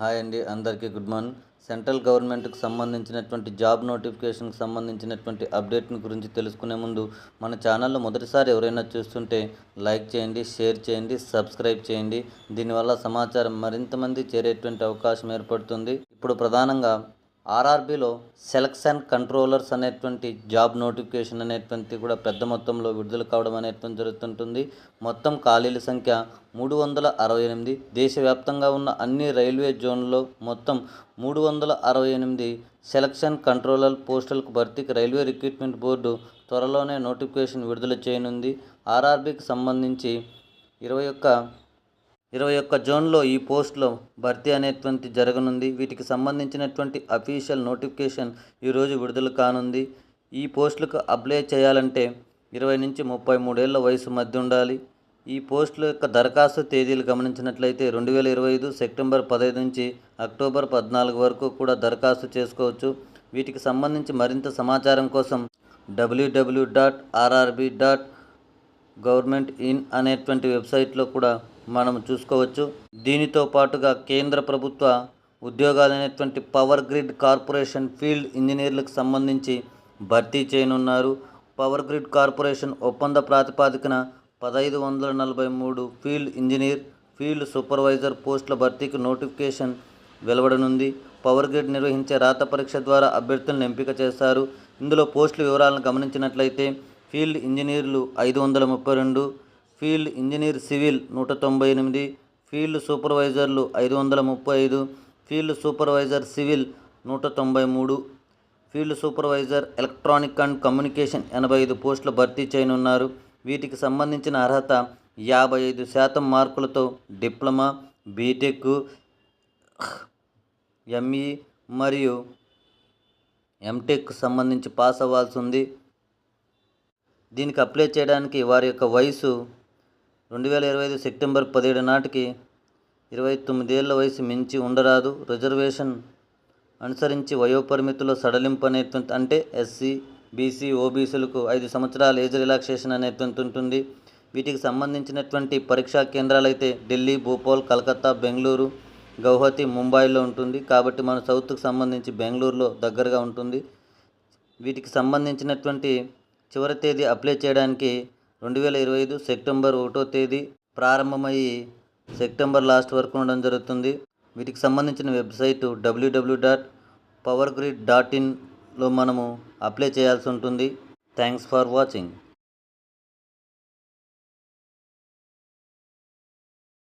Hi అండి అందరికీ good morning. Central గవర్నమెంట్కి సంబంధించినటువంటి జాబ్ నోటిఫికేషన్కి సంబంధించినటువంటి అప్డేట్ని గురించి తెలుసుకునే ముందు మన ఛానల్లో మొదటిసారి ఎవరైనా చూస్తుంటే లైక్ చేయండి షేర్ చేయండి సబ్స్క్రైబ్ చేయండి. దీనివల్ల సమాచారం మరింత మంది చేరేటువంటి అవకాశం ఏర్పడుతుంది. ఇప్పుడు ప్రధానంగా ఆర్ఆర్బీలో సెలక్షన్ కంట్రోలర్స్ అనేటువంటి జాబ్ నోటిఫికేషన్ అనేటువంటి కూడా పెద్ద మొత్తంలో విడుదల కావడం అనేటువంటి జరుగుతుంటుంది. మొత్తం ఖాళీల సంఖ్య మూడు వందల అరవై ఎనిమిది. దేశవ్యాప్తంగా ఉన్న అన్ని రైల్వే జోన్లలో మొత్తం మూడు వందల అరవై ఎనిమిది సెలక్షన్ కంట్రోలర్ పోస్టులకు భర్తీకి రైల్వే రిక్రూట్మెంట్ బోర్డు త్వరలోనే నోటిఫికేషన్ విడుదల చేయనుంది. ఆర్ఆర్బీకి సంబంధించి ఇరవై ఒక్క ఇరవై ఒక్క జోన్లో ఈ పోస్టులో భర్తీ అనేటువంటి జరగనుంది. వీటికి సంబంధించినటువంటి అఫీషియల్ నోటిఫికేషన్ ఈరోజు విడుదల కానుంది. ఈ పోస్టులకు అప్లై చేయాలంటే ఇరవై నుంచి ముప్పై మూడేళ్ళ వయసు మధ్య ఉండాలి. ఈ పోస్టుల యొక్క దరఖాస్తు తేదీలు గమనించినట్లయితే రెండు వేల ఇరవై ఐదు సెప్టెంబర్ పదహైదు నుంచి అక్టోబర్ పద్నాలుగు వరకు కూడా దరఖాస్తు చేసుకోవచ్చు. వీటికి సంబంధించి మరింత సమాచారం కోసం W W dot RRB dot government in అనేటువంటి వెబ్సైట్లో కూడా మనం చూసుకోవచ్చు. దీనితో పాటుగా కేంద్ర ప్రభుత్వ ఉద్యోగాలైనటువంటి పవర్ గ్రిడ్ కార్పొరేషన్ ఫీల్డ్ ఇంజనీర్లకు సంబంధించి భర్తీ చేయనున్నారు. పవర్ గ్రిడ్ కార్పొరేషన్ ఒప్పంద ప్రాతిపాదికన పదహైదు వందల నలభై మూడు ఫీల్డ్ ఇంజనీర్ ఫీల్డ్ సూపర్వైజర్ పోస్టుల భర్తీకి నోటిఫికేషన్ వెలువడనుంది. పవర్ గ్రిడ్ నిర్వహించే రాత పరీక్ష ద్వారా అభ్యర్థులను ఎంపిక చేస్తారు ఇందులో పోస్టుల వివరాలను గమనించినట్లయితే ఫీల్డ్ ఇంజనీర్లు ఐదు వందల ముప్పై రెండు ఫీల్డ్ ఇంజనీర్ సివిల్ నూట తొంభై ఎనిమిది ఫీల్డ్ సూపర్వైజర్లు ఐదు వందల ముప్పై ఐదు ఫీల్డ్ సూపర్వైజర్ సివిల్ నూట తొంభై మూడు field supervisor electronic and communication ఎనభై ఐదు పోస్టులు భర్తీ చేయనున్నారు. వీటికి సంబంధించిన అర్హత యాభై ఐదు శాతం మార్కులతో డిప్లొమా బీటెక్ ఎంఈ మరియు ఎంటెక్ సంబంధించి పాస్ అవ్వాల్సి ఉంది. దీనికి అప్లై చేయడానికి వారి యొక్క వయసు రెండు వేల ఇరవై ఐదు సెప్టెంబర్ పదిహేడు నాటికి ఇరవై తొమ్మిదేళ్ళ వయసు మించి ఉండరాదు. రిజర్వేషన్ అనుసరించి వయోపరిమితిలో సడలింపు అనేటువంటి అంటే ఎస్సీ బీసీ ఓబీసీలకు ఐదు సంవత్సరాల ఏజ్ రిలాక్సేషన్ అనేటువంటి ఉంటుంది. వీటికి సంబంధించినటువంటి పరీక్షా కేంద్రాలు అయితే ఢిల్లీ భోపాల్ కలకత్తా బెంగళూరు గౌహతి ముంబైలో ఉంటుంది. కాబట్టి మన సౌత్కి సంబంధించి బెంగళూరులో దగ్గరగా ఉంటుంది. వీటికి సంబంధించినటువంటి చివరి తేదీ అప్లై చేయడానికి రెండు వేల ఇరవై ఐదు సెప్టెంబర్ ఒకటో తేదీ ప్రారంభమయ్యి సెప్టెంబర్ లాస్ట్ వరకు ఉండడం జరుగుతుంది. వీటికి సంబంధించిన website W W dot power grid dot ఇన్లో మనము అప్లై చేయాల్సి ఉంటుంది. Thanks for watching.